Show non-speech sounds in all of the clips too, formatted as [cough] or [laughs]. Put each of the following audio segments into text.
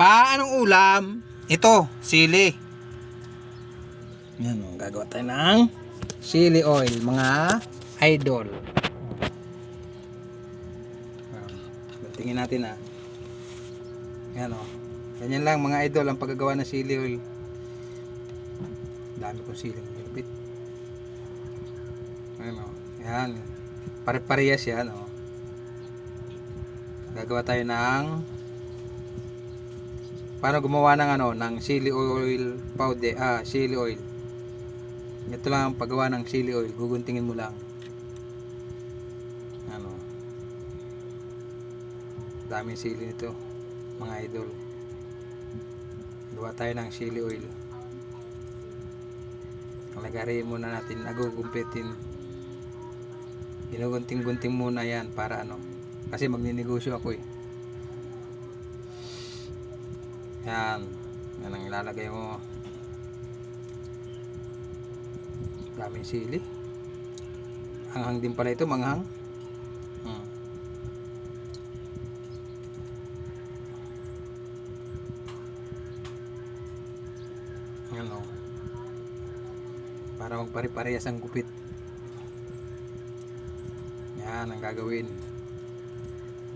Pa, anong ulam? Ito, sili. Yan o, gagawa tayo ng chili oil, mga idol. Tingin natin ah. Yan o. Ganyan lang mga idol ang paggagawa ng chili oil. Dami kong siling nilipit. Ayan o. Yan. Pare-parehas yan o. Gagawa tayo ng paano gumawa ng ano ng chili oil powder ah chili oil. Ito lang ang paggawa ng chili oil guguntingin mo lang. Ano? Daming sili nito mga idol. Gawa tayo ng chili oil. Lagarin muna natin agugumpitin ginugunting-gunting muna yan para ano kasi magninegosyo ako eh yan. Yan ang ilalagay mo. Daming sili. Hanghang din pala ito manghang. Hmm. ano para magpare-parehas ang gupit. Yan ang gagawin.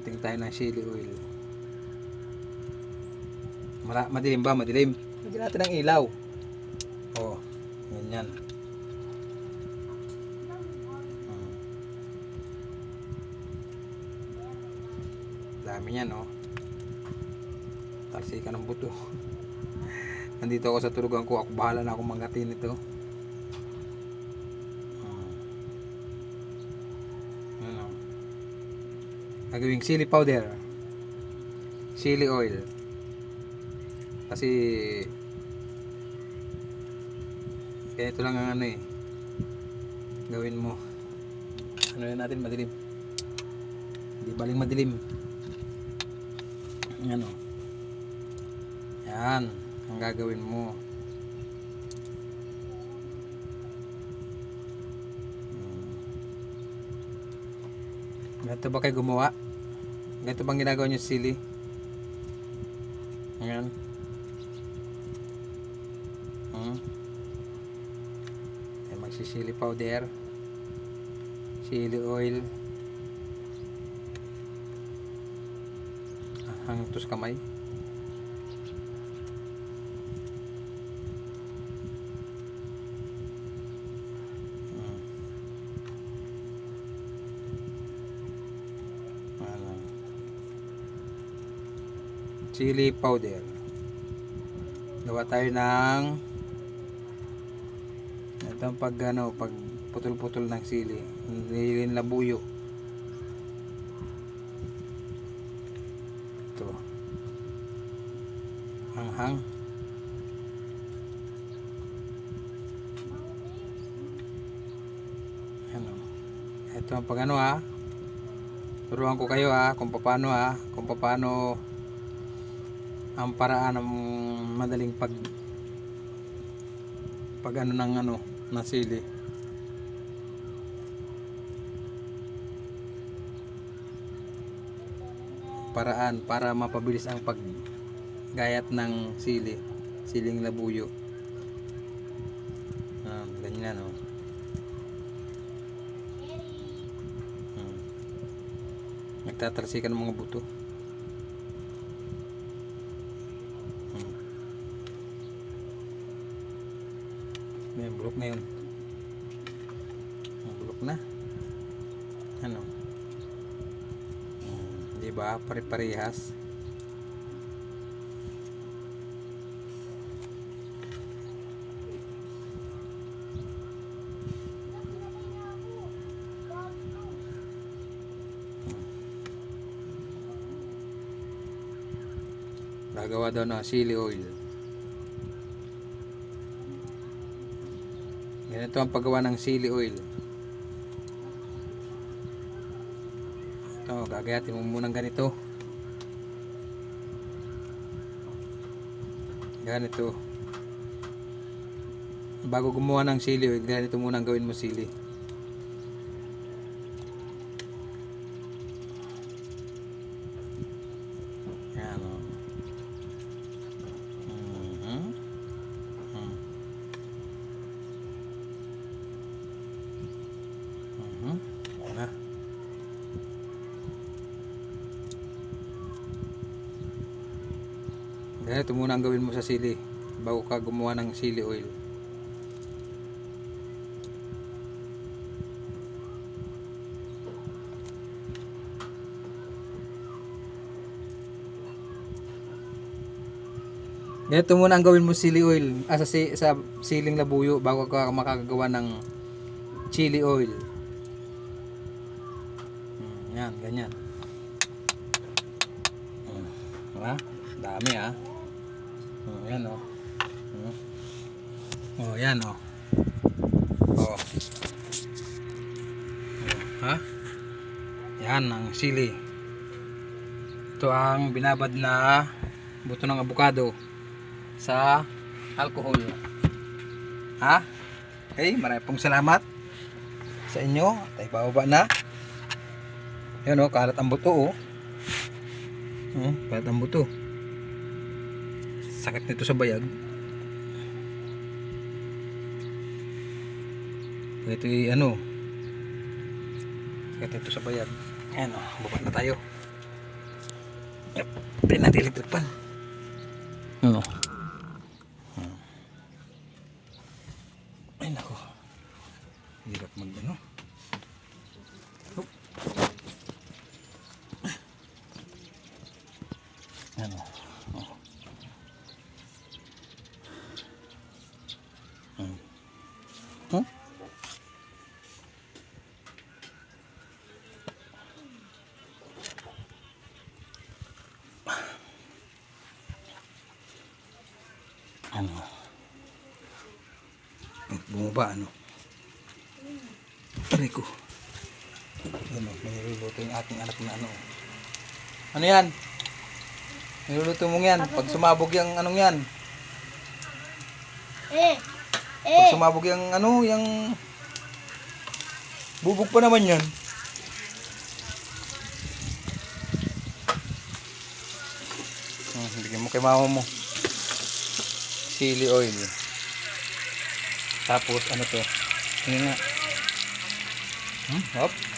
Tingin tayo ng chili oil Mara, madilim ba? Madilim. Lagyan natin ng ilaw. Oh, ganyan. Hmm. Dami niyan, no? Talsikan ng buto. [laughs] Nandito ako sa tulugan ko. Ako bahala na akong manggatin ito. Hmm. Ano? Gagawing chili powder. Chili oil. Kasi ganito lang ang ano eh. Gawin mo. Ano yan natin madilim. Hindi baling madilim. Ano. Yan. Ang gagawin mo. Hmm. Ganito ba kayo gumawa? Ganito bang ginagawa nyo sili? Ayan. Ay magsisili powder. Chili oil. Hanggang tos kamay. Hmm. Ano. Chili powder. Gawa tayo ng ito pag ano, pag putol-putol ng sili. Nilin labuyo. Ito. Hanghang. Ano. Ito ang pag ano ha. Turuan ko kayo ha kung paano ha, kung paano ang paraan ng madaling pag pag ano ng ano na sili paraan para mapabilis ang paggayat ng sili siling labuyo ah, ganyan oh. hmm. nagtatalsikan ng mga buto bulok na yun. Ang bulok na. Ano? Hmm, di ba? Pare-parehas. Gagawa daw ng chili oil ganito ang paggawa ng chili oil. Ito gagayatin mo munang ganito. Ganito. Bago gumawa ng chili oil ganito muna ang gawin mo sili Ganito muna ang gawin mo sa sili bago ka gumawa ng sili oil. Ganito muna ang gawin mo sili oil ah, sa, sa siling labuyo bago ka makakagawa ng chili oil. Hmm, yan, ganyan. Hmm, ha? Dami ah. Oh, yan oh. Hmm. Oh, yan oh. Oh. Oh, Ha? Yan ang sili. Ito ang binabad na buto ng abukado sa alcohol. Ha? Okay, marami pong salamat sa inyo. Tayo bababa na. Yan oh, kalat ang buto oh. Oh, kalat ang buto. Sakit nito sa bayag. Ito yung ano. Sakit nito sa bayag. Ayan oh, baba na tayo. Yep. Natin electric pan. Ano? Hmm. Ay nako. Hirap mag ano. Hup. Ano? Oh. Hmm. Huh? Ano? Bumaba ano? Aray ko. Ano, niluluto yung aking anak na ano. Ano yan? Niluluto mo yan. Pag sumabog yung anong yan. Eh, Pag eh, sumabog yung ano, yung... Bubog pa naman yan. Hmm, bigyan mo kay mama mo. Chili oil. Tapos ano to? Ano nga? Hmm? Hop.